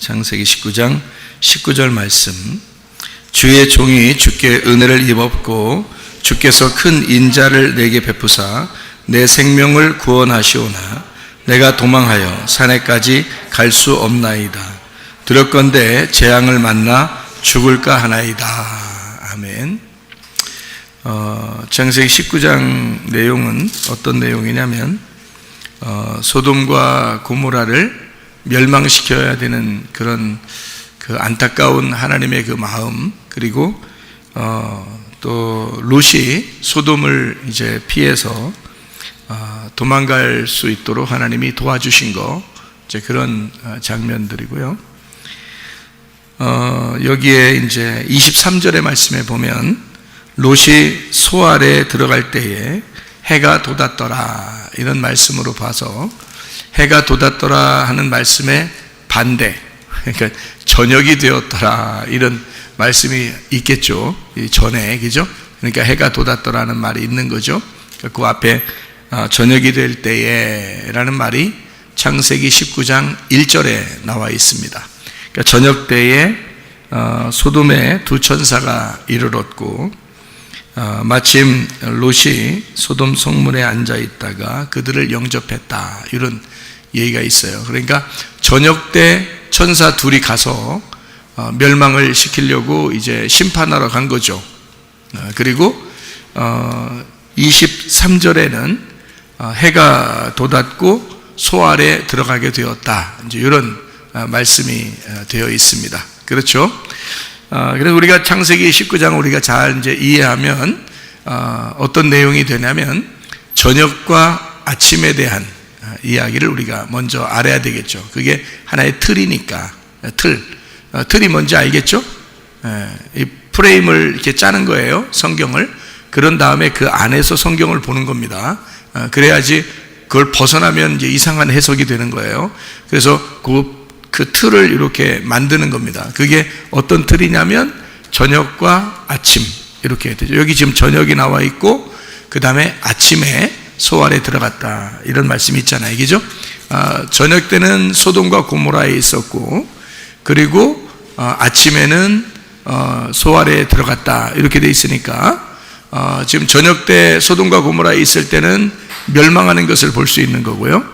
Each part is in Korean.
창세기 19장 19절 말씀. 주의 종이 주께 은혜를 입었고 주께서 큰 인자를 내게 베푸사 내 생명을 구원하시오나 내가 도망하여 산에까지 갈 수 없나이다. 두렵건대 재앙을 만나 죽을까 하나이다. 아멘. 어, 창세기 19장 내용은 어떤 내용이냐면 어, 소돔과 고모라를 멸망시켜야 되는 그런 그 안타까운 하나님의 그 마음 그리고 어, 또 롯이 소돔을 이제 피해서 어, 도망갈 수 있도록 하나님이 도와주신 거 이제 그런 어, 장면들이고요. 어, 여기에 이제 23절의 말씀에 보면 롯이 소알에 들어갈 때에 해가 돋았더라 이런 말씀으로 봐서 해가 돋았더라 하는 말씀의 반대 그러니까 저녁이 되었더라 이런 말씀이 있겠죠. 이 전에 그죠? 그러니까 해가 돋았더라는 말이 있는 거죠. 그 앞에 어, 저녁이 될 때에라는 말이 창세기 19장 1절에 나와 있습니다. 그러니까 저녁 때에 어, 소돔에 두 천사가 이르렀고 어, 마침 롯이 소돔 성문에 앉아 있다가 그들을 영접했다. 이런 얘기가 있어요. 그러니까 저녁 때 천사 둘이 가서 어, 멸망을 시키려고 이제 심판하러 간 거죠. 어, 그리고 23절에는 해가 돋았고 소알에 들어가게 되었다. 이제 이런 말씀이 되어 있습니다. 그렇죠? 그래서 우리가 창세기 19장 우리가 잘 이제 이해하면 어떤 내용이 되냐면 저녁과 아침에 대한 이야기를 우리가 먼저 알아야 되겠죠. 그게 하나의 틀이니까 틀 어, 틀이 뭔지 알겠죠? 이 프레임을 이렇게 짜는 거예요. 성경을 그런 다음에 그 안에서 성경을 보는 겁니다. 어, 그래야지 그걸 벗어나면 이제 이상한 해석이 되는 거예요. 그래서 그, 그 틀을 이렇게 만드는 겁니다. 그게 어떤 틀이냐면 저녁과 아침 이렇게 되죠. 여기 지금 저녁이 나와 있고 그 다음에 아침에 소알에 들어갔다 이런 말씀이 있잖아요, 그죠? 아, 저녁 때는 소돔과 고모라에 있었고 그리고 어, 아침에는 어, 소알에 들어갔다 이렇게 돼 있으니까 어, 지금 저녁 때 소돔과 고모라에 있을 때는 멸망하는 것을 볼 수 있는 거고요.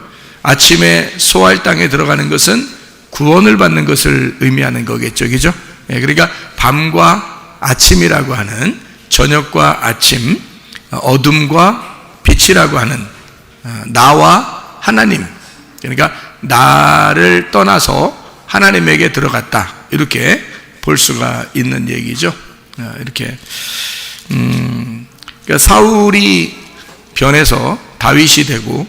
아침에 소알 땅에 들어가는 것은 구원을 받는 것을 의미하는 거겠죠, 그죠? 예, 그러니까 밤과 아침이라고 하는 저녁과 아침, 어둠과 빛이라고 하는 어, 나와 하나님. 그러니까 나를 떠나서 하나님에게 들어갔다. 이렇게 볼 수가 있는 얘기죠. 어, 이렇게. 음, 그러니까 사울이 변해서 다윗이 되고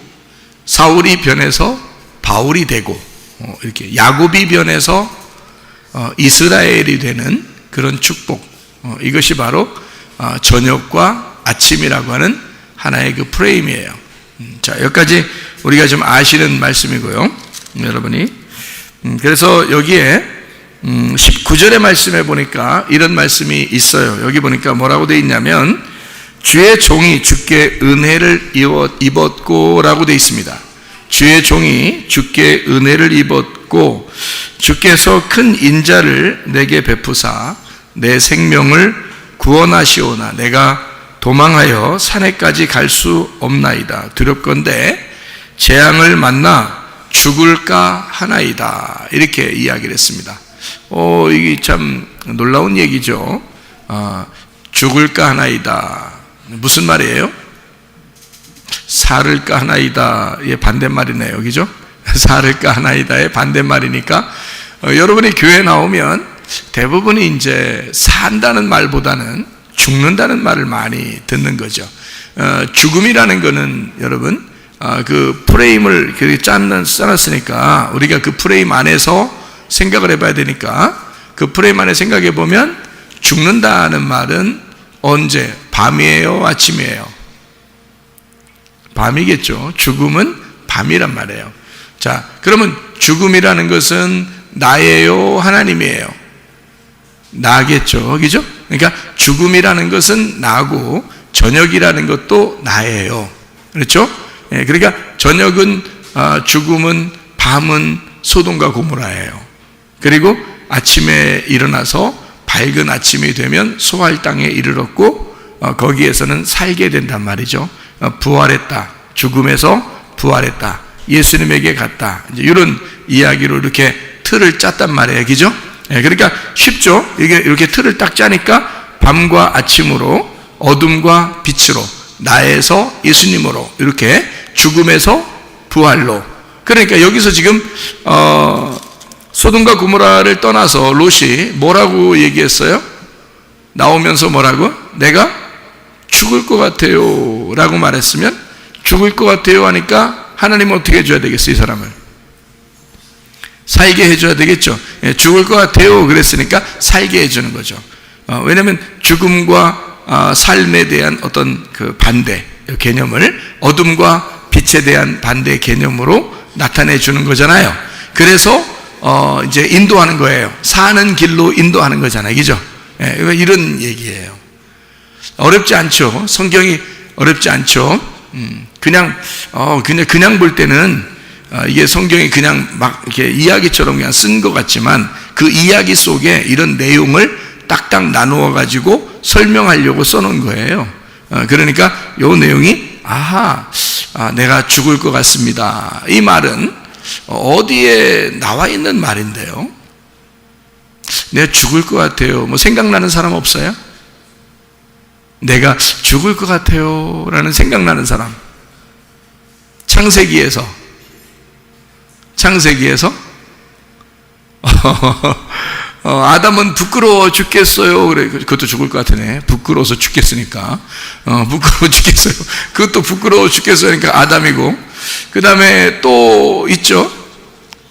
사울이 변해서 바울이 되고 어, 이렇게 야곱이 변해서 이스라엘이 되는 그런 축복. 이것이 바로 저녁과 아침이라고 하는 하나의 그 프레임이에요. 음, 자, 여기까지 우리가 좀 아시는 말씀이고요. 여러분이. 음, 그래서 여기에 19절의 음, 말씀에 보니까 이런 말씀이 있어요. 여기 보니까 뭐라고 되어 있냐면 주의 종이 주께 은혜를 입었고 라고 되어 있습니다. 주의 종이 주께 은혜를 입었고 주께서 큰 인자를 내게 베푸사 내 생명을 구원하시오나 내가 도망하여 산에까지 갈 수 없나이다. 두렵건대 재앙을 만나 죽을까 하나이다. 이렇게 이야기를 했습니다. 어, 이게 참 놀라운 얘기죠. 어, 죽을까 하나이다. 무슨 말이에요? 살을까 하나이다의 반대말이네요. 그죠? 살을까 하나이다의 반대말이니까 어, 여러분이 교회 나오면 대부분이 이제 산다는 말보다는 죽는다는 말을 많이 듣는 거죠. 어, 죽음이라는 것은 여러분 어, 그 프레임을 그렇게 짰는 써놨으니까 우리가 그 프레임 안에서 생각을 해봐야 되니까 그 프레임 안에 생각해 보면 죽는다는 말은 언제 밤이에요, 아침이에요? 밤이겠죠. 죽음은 밤이란 말이에요. 자, 그러면 죽음이라는 것은 나예요, 하나님이에요. 나겠죠. 그죠? 그러니까 죽음이라는 것은 나고 저녁이라는 것도 나예요. 그렇죠? 예, 그러니까 저녁은 어, 죽음은 밤은 소돔과 고모라예요. 그리고 아침에 일어나서 밝은 아침이 되면 소할 땅에 이르렀고 어, 거기에서는 살게 된단 말이죠. 어, 부활했다. 죽음에서 부활했다. 예수님에게 갔다. 이런 이야기로 이렇게 틀을 짰단 말이에요. 그죠? 예, 그러니까 쉽죠? 이게 이렇게 틀을 딱 짜니까 밤과 아침으로 어둠과 빛으로 나에서 예수님으로 이렇게 죽음에서 부활로 그러니까 여기서 지금 어, 소돔과 고모라를 떠나서 롯이 뭐라고 얘기했어요? 나오면서 뭐라고? 내가 죽을 것 같아요 라고 말했으면 죽을 것 같아요 하니까 하나님은 어떻게 해줘야 되겠어요 이 사람을 살게 해줘야 되겠죠 예, 죽을 것 같아요 그랬으니까 살게 해주는 거죠 어, 왜냐하면 죽음과 어, 삶에 대한 어떤 그 반대 개념을 어둠과 빛에 대한 반대 개념으로 나타내 주는 거잖아요. 그래서 어 이제 인도하는 거예요. 사는 길로 인도하는 거잖아요. 그죠? 예, 이런 얘기예요. 어렵지 않죠. 성경이 어렵지 않죠. 음, 그냥 어 그냥 그냥 볼 때는 어, 이게 성경이 그냥 막 이렇게 이야기처럼 그냥 쓴 것 같지만 그 이야기 속에 이런 내용을 딱딱 나누어 가지고 설명하려고 써놓은 거예요. 어, 그러니까 요 내용이 아하 아, 내가 죽을 것 같습니다. 이 말은 어디에 나와 있는 말인데요? 내가 죽을 것 같아요. 뭐 생각나는 사람 없어요? 내가 죽을 것 같아요. 라는 생각나는 사람. 창세기에서. 창세기에서. 어, 아담은 부끄러워 죽겠어요. 그래, 그것도 죽을 것 같으네. 부끄러워서 죽겠으니까. 어, 부끄러워 죽겠어요. 그것도 부끄러워 죽겠으니까 아담이고. 그 다음에 또 있죠.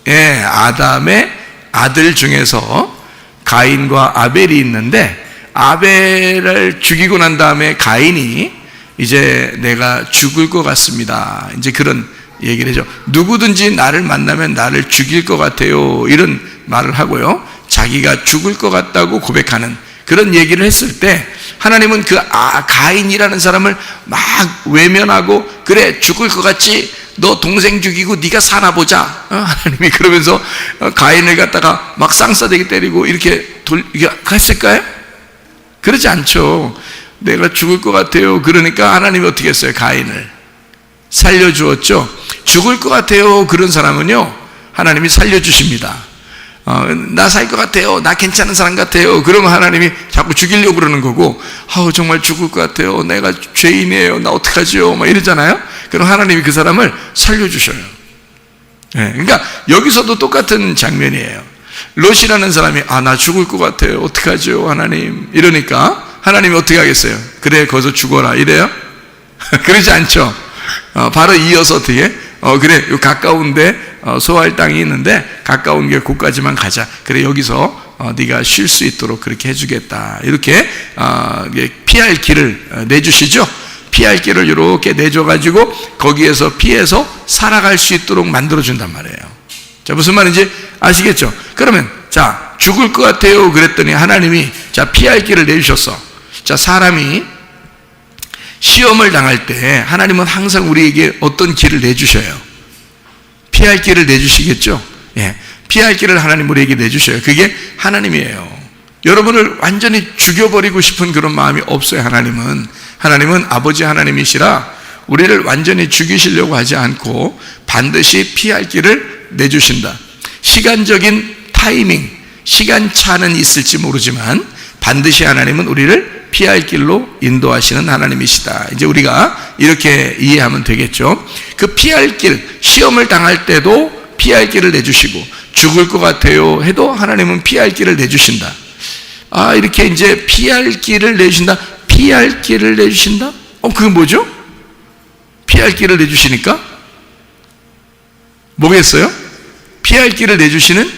예, 아담의 아들 중에서 가인과 아벨이 있는데, 아벨을 죽이고 난 다음에 가인이 이제 내가 죽을 것 같습니다. 이제 그런 얘기를 해죠. 누구든지 나를 만나면 나를 죽일 것 같아요. 이런 말을 하고요. 자기가 죽을 것 같다고 고백하는 그런 얘기를 했을 때 하나님은 그 아, 가인이라는 사람을 막 외면하고 그래 죽을 것 같지 너 동생 죽이고 네가 사나 보자 어? 하나님이 그러면서 어, 가인을 갖다가 막 쌍싸대기 때리고 이렇게 돌 이게 했을까요? 그러지 않죠. 내가 죽을 것 같아요. 그러니까 하나님이 어떻게 했어요? 가인을 살려주었죠. 죽을 것 같아요. 그런 사람은요 하나님이 살려주십니다. 어, 나살 것 같아요. 나 괜찮은 사람 같아요. 그러면 하나님이 자꾸 죽이려고 그러는 거고, 아우, 정말 죽을 것 같아요. 내가 죄인이에요. 나 어떡하지요? 막 이러잖아요. 그럼 하나님이 그 사람을 살려주셔요. 네, 그러니까 여기서도 똑같은 장면이에요. 롯이라는 사람이, 아, 나 죽을 것 같아요. 어떡하죠? 하나님. 이러니까 하나님이 어떻게 하겠어요? 그래, 거기서 죽어라. 이래요? 그러지 않죠. 어, 바로 이어서 어떻게? 어, 그래, 요 가까운데 어, 소화할 땅이 있는데 가까운 게 곳까지만 가자. 그래 여기서 어, 네가 쉴 수 있도록 그렇게 해주겠다. 이렇게 어, 피할 길을 내주시죠. 피할 길을 이렇게 내줘가지고 거기에서 피해서 살아갈 수 있도록 만들어준단 말이에요. 자 무슨 말인지 아시겠죠? 그러면 자 죽을 것 같아요. 그랬더니 하나님이 자 피할 길을 내주셨어. 자 사람이 시험을 당할 때 하나님은 항상 우리에게 어떤 길을 내주셔요. 피할 길을 내주시겠죠? 예. 피할 길을 하나님 우리에게 내주셔요. 그게 하나님이에요. 여러분을 완전히 죽여버리고 싶은 그런 마음이 없어요, 하나님은. 하나님은 아버지 하나님이시라 우리를 완전히 죽이시려고 하지 않고 반드시 피할 길을 내주신다. 시간적인 타이밍, 시간차는 있을지 모르지만 반드시 하나님은 우리를 피할 길로 인도하시는 하나님이시다. 이제 우리가 이렇게 이해하면 되겠죠. 그 피할 길, 시험을 당할 때도 피할 길을 내주시고 죽을 것 같아요 해도 하나님은 피할 길을 내주신다. 아, 이렇게 이제 피할 길을 내주신다. 피할 길을 내주신다? 어, 그게 뭐죠? 피할 길을 내주시니까? 뭐겠어요? 피할 길을 내주시는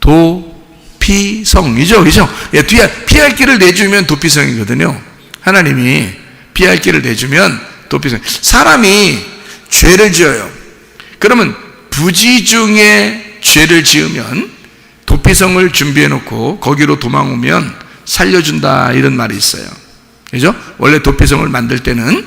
도 피성이죠. 그죠? 예, 피할 길을 내주면 도피성이거든요. 하나님이 피할 길을 내주면 도피성. 사람이 죄를 지어요. 그러면 부지 중에 죄를 지으면 도피성을 준비해 놓고 거기로 도망 오면 살려준다 이런 말이 있어요. 그죠? 원래 도피성을 만들 때는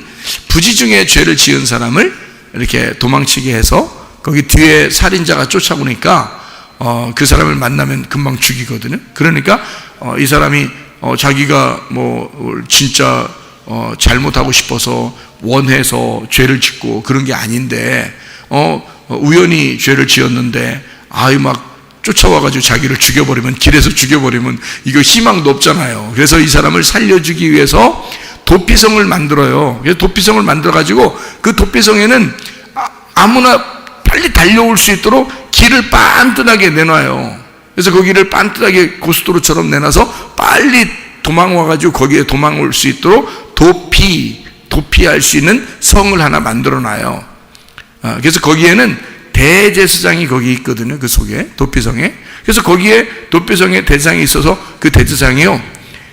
부지 중에 죄를 지은 사람을 이렇게 도망치게 해서 거기 뒤에 살인자가 쫓아오니까 어, 그 사람을 만나면 금방 죽이거든요. 그러니까 어, 이 사람이 어, 자기가 뭐 진짜 어, 잘못하고 싶어서 원해서 죄를 짓고 그런 게 아닌데 어, 어, 우연히 죄를 지었는데 아이 막 쫓아와가지고 자기를 죽여버리면 길에서 죽여버리면 이거 희망도 없잖아요. 그래서 이 사람을 살려주기 위해서 도피성을 만들어요. 도피성을 만들어가지고 그 도피성에는 아- 아무나 빨리 달려올 수 있도록 길을 빤듯하게 내놔요. 그래서 거기를 빤듯하게 고속도로처럼 내놔서 빨리 도망와가지고 거기에 도망올 수 있도록 도피, 도피할 수 있는 성을 하나 만들어 놔요. 아, 그래서 거기에는 대제사장이 거기 있거든요. 그 속에 도피성에. 그래서 거기에 도피성에 대장이 있어서 그 대제사장이요.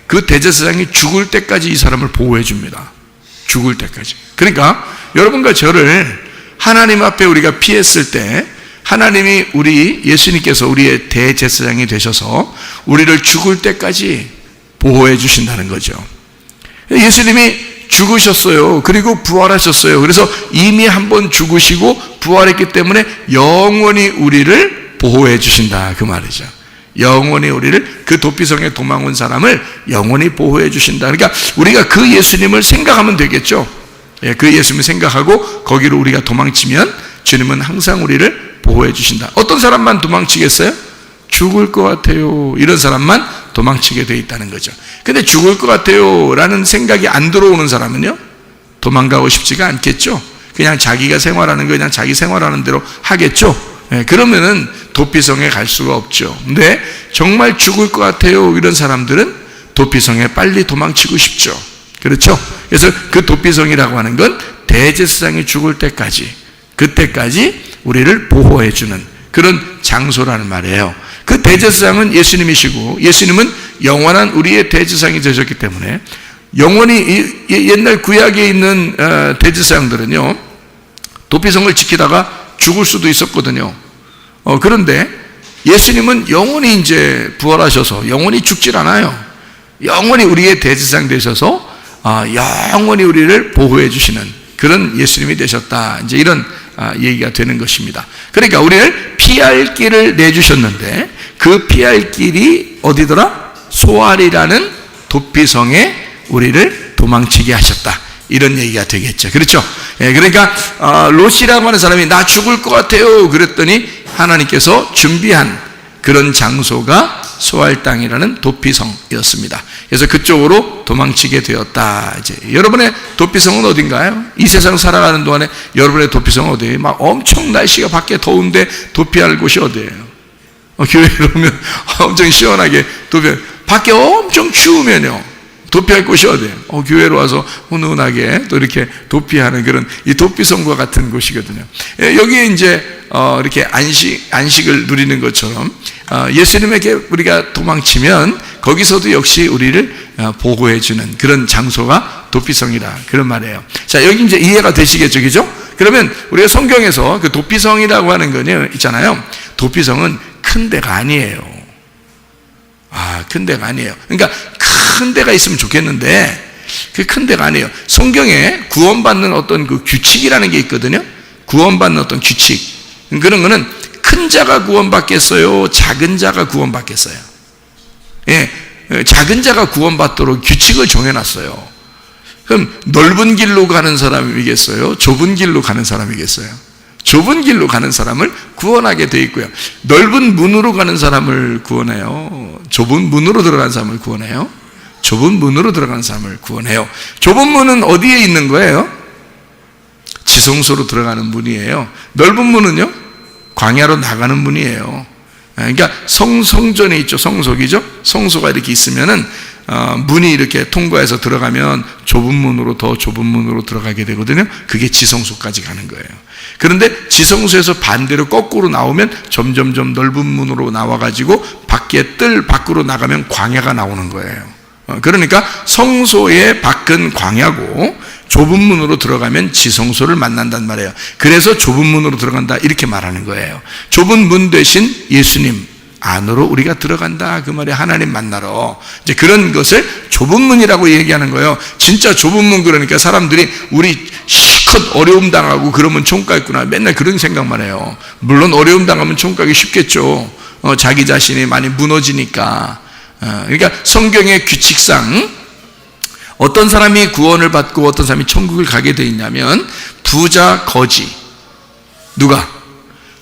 그 대제사장이 죽을 때까지 이 사람을 보호해 줍니다. 죽을 때까지. 그러니까 여러분과 저를 하나님 앞에 우리가 피했을 때 하나님이 우리 예수님께서 우리의 대제사장이 되셔서 우리를 죽을 때까지 보호해 주신다는 거죠. 예수님이 죽으셨어요. 그리고 부활하셨어요. 그래서 이미 한 번 죽으시고 부활했기 때문에 영원히 우리를 보호해 주신다. 그 말이죠. 영원히 우리를 그 도피성에 도망 온 사람을 영원히 보호해 주신다. 그러니까 우리가 그 예수님을 생각하면 되겠죠. 예, 그 예수님을 생각하고 거기로 우리가 도망치면 주님은 항상 우리를 보호해 주신다. 어떤 사람만 도망치겠어요? 죽을 것 같아요. 이런 사람만 도망치게 돼 있다는 거죠. 근데 죽을 것 같아요. 라는 생각이 안 들어오는 사람은요, 도망가고 싶지가 않겠죠. 그냥 자기가 생활하는 거 그냥 자기 생활하는 대로 하겠죠. 예, 그러면은 도피성에 갈 수가 없죠. 근데 정말 죽을 것 같아요. 이런 사람들은 도피성에 빨리 도망치고 싶죠. 그렇죠? 그래서 그 도피성이라고 하는 건 대제사장이 죽을 때까지, 그때까지 우리를 보호해주는 그런 장소라는 말이에요. 그 대제사장은 예수님이시고 예수님은 영원한 우리의 대제사장이 되셨기 때문에 영원히 옛날 구약에 있는 어, 대제사장들은요 도피성을 지키다가 죽을 수도 있었거든요. 어, 그런데 예수님은 영원히 이제 부활하셔서 영원히 죽질 않아요. 영원히 우리의 대제사장 되셔서 아, 영원히 우리를 보호해 주시는 그런 예수님이 되셨다. 이제 이런 아, 얘기가 되는 것입니다. 그러니까 우리를 피할 길을 내주셨는데 그 피할 길이 어디더라? 소알이라는 도피성에 우리를 도망치게 하셨다. 이런 얘기가 되겠죠. 그렇죠? 예, 그러니까 어, 롯이라고 하는 사람이 나 죽을 것 같아요. 그랬더니 하나님께서 준비한 그런 장소가 소알 땅이라는 도피성이었습니다. 그래서 그쪽으로 도망치게 되었다. 이제 여러분의 도피성은 어딘가요? 이 세상 살아가는 동안에 여러분의 도피성은 어디예요? 막 엄청 날씨가 밖에 더운데 도피할 곳이 어디예요? 어, 교회에 오면 엄청 시원하게 도피. 밖에 엄청 추우면요. 도피할 곳이 어디예요? 어, 교회로 와서 훈훈하게 또 이렇게 도피하는 그런 이 도피성과 같은 곳이거든요. 예, 여기에 이제 어, 이렇게 안식 안식을 누리는 것처럼 어, 예수님에게 우리가 도망치면 거기서도 역시 우리를 어, 보호해 주는 그런 장소가 도피성이다 그런 말이에요. 자 여기 이제 이해가 되시겠죠, 그죠? 그러면 우리가 성경에서 그 도피성이라고 하는 거는 있잖아요. 도피성은 큰 데가 아니에요. 아, 큰 데가 아니에요. 그러니까 큰 데가 있으면 좋겠는데 그 큰 데가 아니에요. 성경에 구원받는 어떤 그 규칙이라는 게 있거든요. 구원받는 어떤 규칙. 그런 거는 큰 자가 구원받겠어요? 작은 자가 구원받겠어요? 예, 작은 자가 구원받도록 규칙을 정해놨어요. 그럼 넓은 길로 가는 사람이겠어요? 좁은 길로 가는 사람이겠어요? 좁은 길로 가는 사람을 구원하게 돼 있고요. 넓은 문으로 가는 사람을 구원해요. 좁은 문으로 들어가는 사람을 구원해요. 좁은 문으로 들어가는 사람을 구원해요. 좁은 문은 어디에 있는 거예요? 지성소로 들어가는 문이에요. 넓은 문은요? 광야로 나가는 문이에요. 그러니까 성, 성전에 있죠. 성속이죠. 성소가 이렇게 있으면은 어, 문이 이렇게 통과해서 들어가면 좁은 문으로 더 좁은 문으로 들어가게 되거든요. 그게 지성소까지 가는 거예요. 그런데 지성소에서 반대로 거꾸로 나오면 점점점 넓은 문으로 나와가지고 밖에 뜰 밖으로 나가면 광야가 나오는 거예요. 어, 그러니까 성소의 밖은 광야고 좁은 문으로 들어가면 지성소를 만난단 말이에요. 그래서 좁은 문으로 들어간다 이렇게 말하는 거예요. 좁은 문 대신 예수님 안으로 우리가 들어간다 그 말이 하나님 만나러 이제 그런 것을 좁은 문이라고 얘기하는 거예요. 진짜 좁은 문 그러니까 사람들이 우리 실컷 어려움 당하고 그러면 총각 있구나 맨날 그런 생각만 해요. 물론 어려움 당하면 총각이 쉽겠죠. 어, 자기 자신이 많이 무너지니까 어, 그러니까 성경의 규칙상 어떤 사람이 구원을 받고 어떤 사람이 천국을 가게 돼 있냐면 부자 거지 누가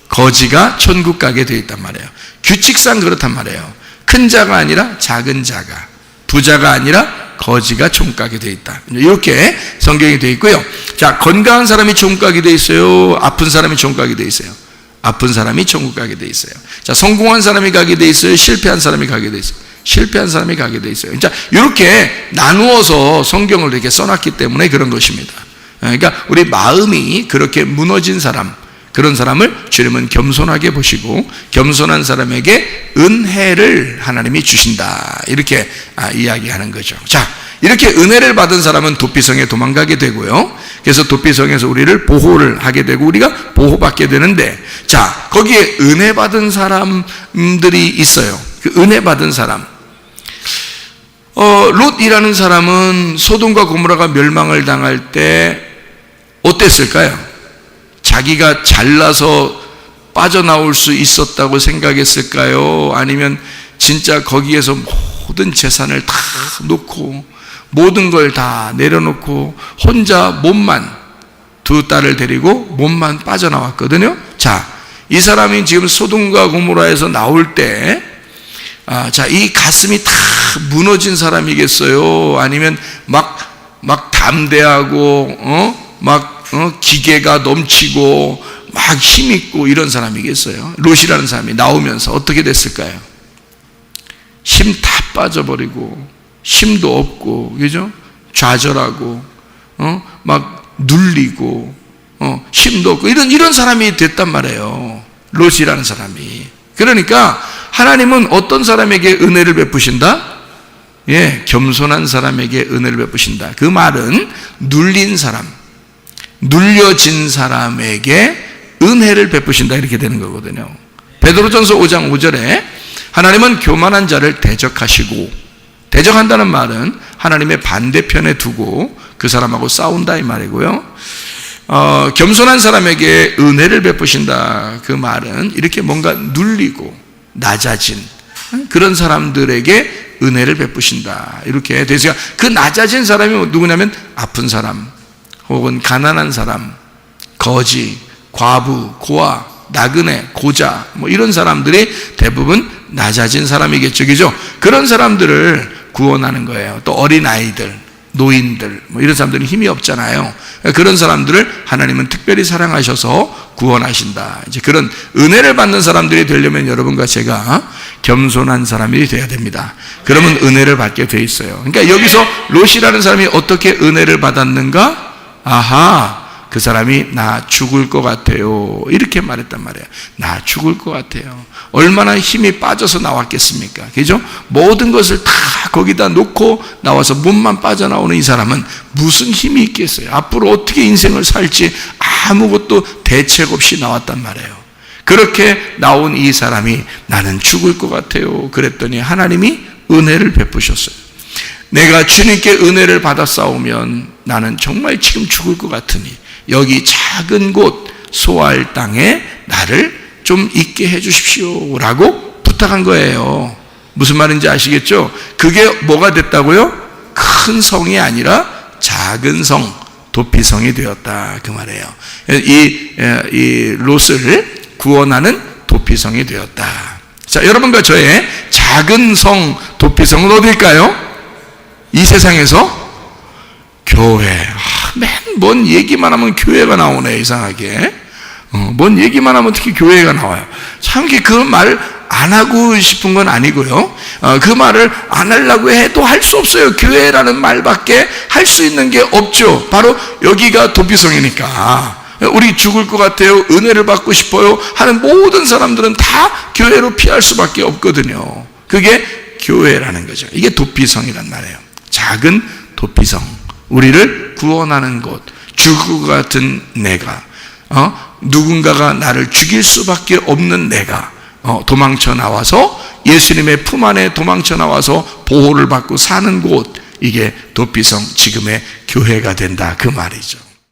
거지가 천국 가게 돼 있단 말이에요. 규칙상 그렇단 말이에요. 큰 자가 아니라 작은 자가 부자가 아니라 거지가 천국 가게 돼 있다. 이렇게 성경이 돼 있고요. 자 건강한 사람이 천국 가게 돼 있어요. 아픈 사람이 천국 가게 돼 있어요. 아픈 사람이 천국 가게 돼 있어요. 자 성공한 사람이 가게 돼 있어요. 실패한 사람이 가게 돼 있어요. 실패한 사람이 가게 돼 있어요. 자 이렇게 나누어서 성경을 이렇게 써놨기 때문에 그런 것입니다. 그러니까 우리 마음이 그렇게 무너진 사람 그런 사람을 주님은 겸손하게 보시고 겸손한 사람에게 은혜를 하나님이 주신다 이렇게 아, 이야기하는 거죠. 자 이렇게 은혜를 받은 사람은 도피성에 도망가게 되고요. 그래서 도피성에서 우리를 보호를 하게 되고 우리가 보호받게 되는데 자 거기에 은혜 받은 사람들이 있어요. 그 은혜 받은 사람. 어, 롯이라는 사람은 소돔과 고모라가 멸망을 당할 때 어땠을까요? 자기가 잘나서 빠져나올 수 있었다고 생각했을까요? 아니면 진짜 거기에서 모든 재산을 다 놓고 모든 걸 다 내려놓고 혼자 몸만 두 딸을 데리고 몸만 빠져나왔거든요. 자, 이 사람이 지금 소돔과 고모라에서 나올 때 아, 자, 이 가슴이 다 무너진 사람이겠어요? 아니면 막, 막 담대하고, 어? 막, 어? 기계가 넘치고, 막 힘있고 이런 사람이겠어요? 롯이라는 사람이 나오면서 어떻게 됐을까요? 힘 다 빠져버리고, 힘도 없고, 그죠? 좌절하고, 어? 막 눌리고, 어? 힘도 없고, 이런, 이런 사람이 됐단 말이에요. 롯이라는 사람이. 그러니까, 하나님은 어떤 사람에게 은혜를 베푸신다? 예, 겸손한 사람에게 은혜를 베푸신다. 그 말은 눌린 사람, 눌려진 사람에게 은혜를 베푸신다 이렇게 되는 거거든요. 베드로전서 5장 5절에 하나님은 교만한 자를 대적하시고 대적한다는 말은 하나님의 반대편에 두고 그 사람하고 싸운다 이 말이고요. 어, 겸손한 사람에게 은혜를 베푸신다 그 말은 이렇게 뭔가 눌리고 낮아진 그런 사람들에게 은혜를 베푸신다. 이렇게 돼서 그 낮아진 사람이 누구냐면 아픈 사람, 혹은 가난한 사람, 거지, 과부, 고아, 나그네, 고자, 뭐 이런 사람들이 대부분 낮아진 사람이겠죠. 그죠? 그런 사람들을 구원하는 거예요. 또 어린 아이들, 노인들, 뭐 이런 사람들은 힘이 없잖아요. 그런 사람들을 하나님은 특별히 사랑하셔서 구원하신다. 이제 그런 은혜를 받는 사람들이 되려면 여러분과 제가 겸손한 사람이 되어야 됩니다. 그러면 은혜를 받게 돼 있어요. 그러니까 여기서 롯이라는 사람이 어떻게 은혜를 받았는가? 아하, 그 사람이 나 죽을 것 같아요. 이렇게 말했단 말이에요. 나 죽을 것 같아요. 얼마나 힘이 빠져서 나왔겠습니까? 그죠? 모든 것을 다 거기다 놓고 나와서 몸만 빠져나오는 이 사람은 무슨 힘이 있겠어요? 앞으로 어떻게 인생을 살지 아무것도 대책 없이 나왔단 말이에요. 그렇게 나온 이 사람이 나는 죽을 것 같아요. 그랬더니 하나님이 은혜를 베푸셨어요. 내가 주님께 은혜를 받아 싸우면 나는 정말 지금 죽을 것 같으니 여기 작은 곳 소알 땅에 나를 좀 있게 해 주십시오. 라고 부탁한 거예요. 무슨 말인지 아시겠죠? 그게 뭐가 됐다고요? 큰 성이 아니라 작은 성, 도피성이 되었다. 그 말이에요. 이, 이 롯을 구원하는 도피성이 되었다. 자, 여러분과 저의 작은 성, 도피성은 어딜까요? 이 세상에서 교회. 아, 맨뭔 얘기만 하면 교회가 나오네, 이상하게. 어, 뭔 얘기만 하면 어떻게 교회가 나와요? 참, 그 말 안 하고 싶은 건 아니고요. 어, 그 말을 안 하려고 해도 할 수 없어요. 교회라는 말밖에 할 수 있는 게 없죠. 바로 여기가 도피성이니까. 우리 죽을 것 같아요. 은혜를 받고 싶어요. 하는 모든 사람들은 다 교회로 피할 수밖에 없거든요. 그게 교회라는 거죠. 이게 도피성이란 말이에요. 작은 도피성. 우리를 구원하는 곳. 죽을 것 같은 내가. 어? 누군가가 나를 죽일 수밖에 없는 내가. 어, 도망쳐 나와서 예수님의 품 안에 도망쳐 나와서 보호를 받고 사는 곳. 이게 도피성 지금의 교회가 된다. 그 말이죠.